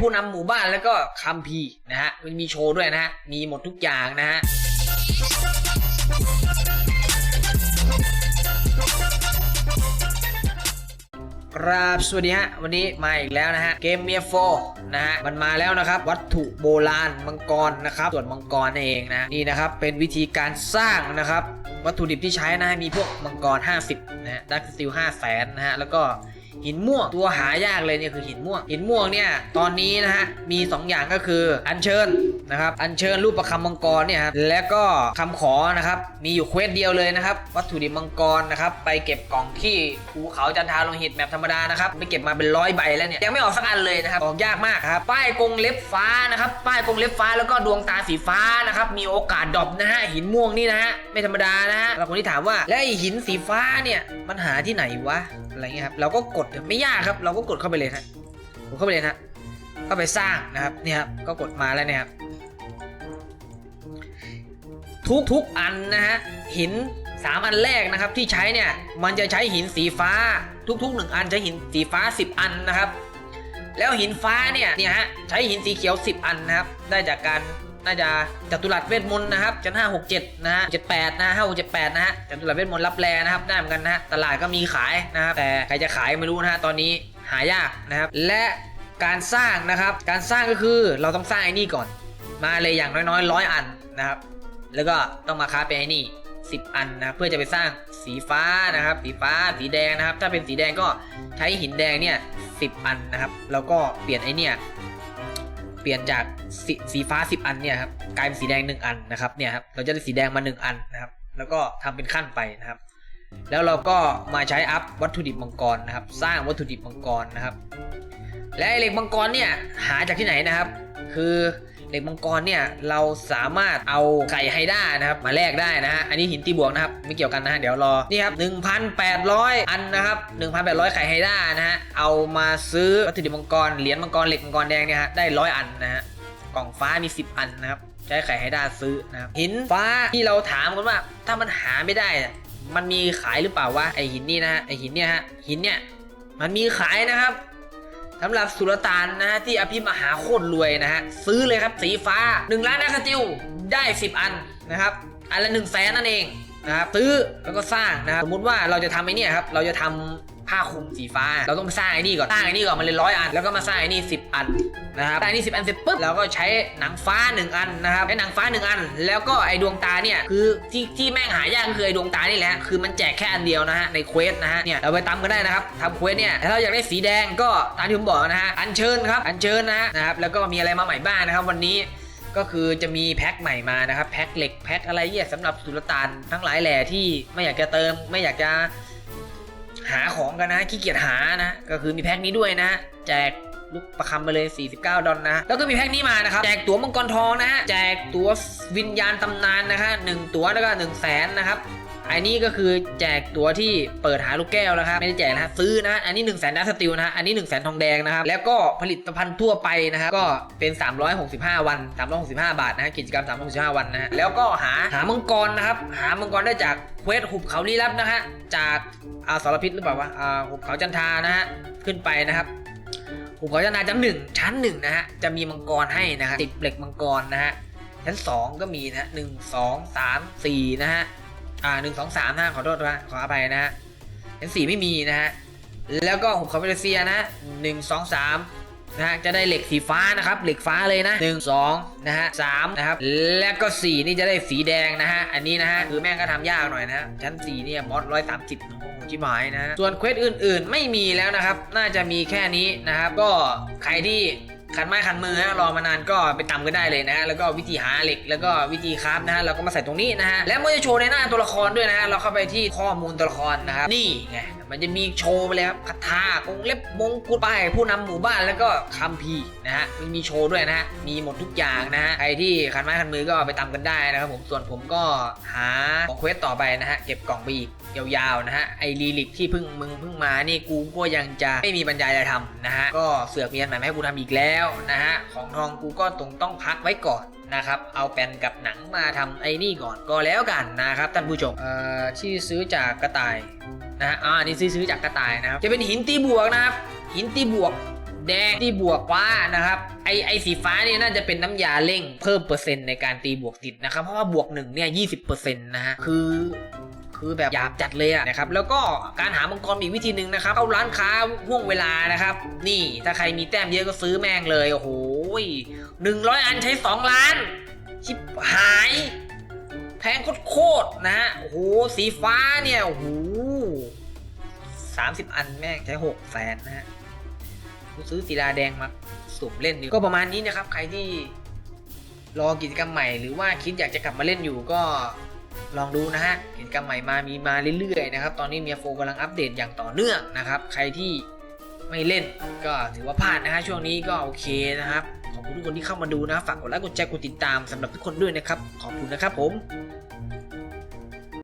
ผู้นำหมู่บ้านแล้วก็คัมภีร์นะฮะมันมีโชว์ด้วยนะฮะมีหมดทุกอย่างนะฮะครับสวัสดีฮะ วันนี้มาอีกแล้วนะฮะ เกมเมียโฟนะฮะ มันมาแล้วนะครับ วัตถุโบราณมังกรนะครับ ส่วนมังกรนั่นเองนะนี่นะครับ เป็นวิธีการสร้างนะครับ วัตถุดิบที่ใช้นะฮะมีพวกมังกร 50 นะฮะดักสติล5แสนนะฮะ แล้วก็ หินม่วงตัวหายากเลยเนี่ยคือหินม่วง หินม่วงเนี่ยตอนนี้นะฮะมี 2 อย่างก็คืออัญเชิญนะครับอัญเชิญรูปประคำมังกรเนี่ยครับแล้วก็คำขอนะครับมีอยู่เควสเดียวเลยนะครับวัตถุดิบมังกรนะครับไปเก็บกล่องที่ภูเขาจันทาโลหิตแบบธรรมดานะครับไปเก็บมาเป็นร้อยใบแล้วเนี่ยยังไม่ออกสักอันเลยนะครับออกยากมากครับป้ายกงเล็บฟ้านะครับป้ายกงเล็บฟ้าแล้วก็ดวงตาสีฟ้านะครับมีโอกาสดรอปนะฮะหินม่วงนี่นะฮะไม่ธรรมดานะฮะสำหรับคนที่ถามว่าแล้วไอหินสีฟ้าเนี่ยมันหาที่ไหนวะอะไรเงี้ยครับเราก็กดไม่ยากครับ เราก็กดเข้าไปเลยฮะกดเข้าไปเลยนะเข้าไปสร้างนะครับนี่ครับก็กดมาแล้วเนี่ยครับทุกทุกอันนะฮะหินสามอันแรกนะครับที่ใช้เนี่ยมันจะใช้หินสีฟ้าทุกๆหนึ่งอันใช้หินสีฟ้า 10 อันนะครับ แล้วหินฟ้าเนี่ยเนี่ยฮะใช้หินสีเขียว 10 อันนะครับได้จากการ น่าจะจัตุรัสเวทมนต์นะครับชั้นห้าหกเจ็ดนะฮะเจ็ดแปดนะห้าหกเจ็ดแปดนะฮะจัตุรัสเวทมนต์รับแลนะครับได้เหมือนกันนะฮะตลาดก็มีขายนะครับแต่ใครจะขายไม่รู้นะฮะตอนนี้หายากนะครับ และการสร้างนะครับ การสร้างก็คือเราต้องสร้างไอ้นี่ก่อน มาเลยอย่างน้อยๆร้อยอันนะครับ แล้วก็ต้องมาค้าเป็นไอ้นี่10 อันนะครับเพื่อจะไปสร้างสีฟ้านะครับ สีฟ้าสีแดงนะครับ ถ้าเป็นสีแดงก็ใช้หินแดงเนี่ยสิอันนะครับ แล้วก็เปลี่ยนไอ้เนี่ย ปลี่ยนจากสสีฟ้า 10 อันเนี่ยครับกลายเป็นสีแดง 1 อันนะครับเนี่ยครับเราจะได้สีแดงมา 1 อันนะครับ แล้วก็ทำเป็นขั้นไปนะครับ แล้วเราก็มาใช้อัพวัตถุดิบมังกรนะครับ สร้างวัตถุดิบมังกรนะครับ และไอเหล็กมังกรเนี่ยหาจากที่ไหนนะครับ คือ เหล็กมังกรเนี่ยเราสามารถเอาไก่ไฮด้านะครับมาแลกได้นะฮะอันนี้หินตีบวกนะครับไม่เกี่ยวกันนะฮะเดี๋ยวรอนี่ครับ1,800 อันนะครับ1,800ไข่ไฮด้านะฮะเอามาซื้อวัตถุดิบมังกรเหรียญมังกรเหล็กมังกรแดงเนี่ยฮะได้ร้อยอันนะฮะกล่องฟ้ามี 10 อันนะครับใช้ไข่ไฮด้าซื้อนะครับหินฟ้าที่เราถามกันว่าถ้ามันหาไม่ได้ มันมีขายหรือเปล่าวะไอหินนี่นะฮะไอหินเนี่ยฮะหินเนี่ยมันมีขายนะครับ สำหรับสุลต่านนะฮะที่อภิมหาโคตรรวยนะฮะซื้อเลยครับสีฟ้า 1 ล้านนักสติวได้ 10 อันนะครับอันละ1นึ่งแสนนั่นเองนะครับซื้อแล้วก็สร้างนะครับสมมติว่าเราจะทำไอ้เนี่ยครับเราจะทำ ผ้าคลุมสีฟ้า เราต้องสร้างไอ้นี่ก่อน สร้างไอ้นี่ก่อนมันเลยร้อยอัน แล้วก็มาสร้างไอ้นี่สิอันนะครับสร้างไอ้นี่สิอันเสร็จปุ๊บเราก็ใช้หนังฟ้า1อันนะครับใช้หนังฟ้า1อัน แล้วก็ไอ้ดวงตาเนี่ยคือที่ที่แม่งหายากคือไอ้ดวงตานี่แหละ คือมันแจกแค่อันเดียวนะฮะในเควสนะฮะ เนี่ยเราไปตามกันได้นะครับทำเควสเนี่ยถ้าเราอยากได้สีแดงก็ตามที่ผมบอกนะฮะ อัญเชิญครับ อัญเชิญนะฮะนะครับ แล้วก็มีอะไรมาใหม่บ้างนะครับวันนี้ก็คือจะมีแพ็คใหม่มานะครับแพ็คเหล็กแพ็คอะไรเนี่ยสำหรับสุลต่านทั้งหลายแหล่ที่ไม่อยากจะเติมไม่อยากจะ หาของกันนะขี้เกียจหานะ ก็คือมีแพ็คนี้ด้วยนะแจกลูกประคำไปเลย 49 ดอลนะ แล้วก็มีแพ็คนี้มานะครับ แจกตั๋วมังกรทองนะฮะ แจกตั๋ววิญญาณตำนานนะคะหนึ่งตั๋วแล้วก็1นึ่งแสนนะครับ อันนี้ก็คือแจกตัวที่เปิดหาลูกแก้วนะครับไม่ได้แจกนะฮะซื้อนะ อันนี้1นึ่งแสนดัสติลนะฮะอันนี้1นึ่งแสนทองแดงนะครับแล้วก็ผลิตภัณฑ์ทั่วไปนะครับก็เป็น 365 วัน 365 บาทนะฮะกิจกรรม 365 วันนะฮะแล้วก็หาหามังกรนะครับหามังกรได้จากเควสหุบเขาลี้ลับนะฮะจากอาสารพิษหรือเปล่าวะอ่าหุบเขาจันทานะฮะขึ้นไปนะครับหุบเขาจันทาชั้นหนึ่งชั้นหนึ่งนะฮะจะมีมังกรให้นะฮะติดเหล็กมังกรนะฮะชั้นสองก็มีนะฮะหนึ่งสองสามสี่นะฮะ อ่าหนึ่งสองสามนะขอโทษนะขออภัยนะฮะชั้นสี่ไม่มีนะฮะแล้วก็หุบเขาเปเซียนะหนึ่งสองสามนะฮะจะได้เหล็กสีฟ้านะครับเหล็กฟ้าเลยนะหนึ่งสองนะฮะสามนะครับแล้วก็สี่นี่จะได้สีแดงนะฮะอันนี้นะฮะคือแม่งก็ทำยากหน่อยนะฮะชั้นสี่เนี่ยมอสร้อยสามสิบโอ้โหชิบหายนะฮะส่วนเควสอื่นๆ ไม่มีแล้วนะครับ น่าจะมีแค่นี้นะครับ ก็ใครที่ ขันไม้ขันมือฮะรอมานานก็ไปตำกันได้เลยนะฮะแล้วก็วิธีหาเหล็กแล้วก็วิธีคราฟนะฮะเราก็มาใส่ตรงนี้นะฮะแล้วมันจะโชว์ในหน้าตัวละครด้วยนะฮะเราเข้าไปที่ข้อมูลตัวละครนะครับนี่ไงมันจะมีโชว์ไปเลยครับคาถากงเล็บมงกุฎป้ายผู้นำหมู่บ้านแล้วก็คัมภีร์นะฮะมันมีโชว์ด้วยนะฮะมีหมดทุกอย่างนะฮะใครที่ขันไม้ขันมือก็ไปตำกันได้นะครับผมส่วนผมก็หาของเควสต่อไปนะฮะเก็บกล่องไปอีก ยาวๆนะฮะไอรีลิกที่เพิ่งมึงเพิ่งมานี่กูก็ยังจะไม่มีบรรยายจะทำนะฮะก็เสือกมีอันใหม่ให้กูทำอีกแล้วนะฮะของทองกูก็ต้องต้องพักไว้ก่อนนะครับเอาแปนกับหนังมาทำไอ้นี่ก่อนก็แล้วกันนะครับท่านผู้ชมเอ่อที่ซื้อจากกระต่ายนะฮะอ่านี่ซื้อซื้อจากกระต่ายนะครับจะเป็นหินตีบวกนะครับหินตีบวกแดงที่บวกฟ้านะครับไอไอสีฟ้าเนี่ยน่าจะเป็นน้ำยาเร่งเพิ่มเปอร์เซ็นต์ในการตีบวกติดนะครับเพราะว่าบวกหนึ่งเนี่ยยี่สิบเปอร์เซ็นต์นะฮะคือ คือแบบหยาบจัดเลยอะนะครับแล้วก็การหามังกรมีวิธีหนึ่งนะครับเข้าร้านค้าห่วงเวลานะครับ นี่ถ้าใครมีแต้มเยอะก็ซื้อแม่งเลยโอ้โหหนึ่งร้อยอันใช้สองล้านชิบหายแพงโคตรนะฮะโอ้โหสีฟ้าเนี่ยโอ้โหสามสิบอันแม่งใช้หกแสนนะฮะกูซื้อสีดาแดงมาสุ่มเล่นดีก็ประมาณนี้นะครับ ใครที่รอกิจกรรมใหม่หรือว่าคิดอยากจะกลับมาเล่นอยู่ก็ ลองดูนะฮะกิจกรรมใหม่มามีมาเรื่อยๆนะครับตอนนี้เมียโฟกำลังอัปเดตอย่างต่อเนื่องนะครับ ใครที่ไม่เล่นก็ถือว่าพลาดนะฮะช่วงนี้ก็โอเคนะครับขอบคุณทุกคนที่เข้ามาดูนะฝากกดไลค์กดแชร์กดติดตามสำหรับทุกคนด้วยนะครับ ขอบคุณนะครับผม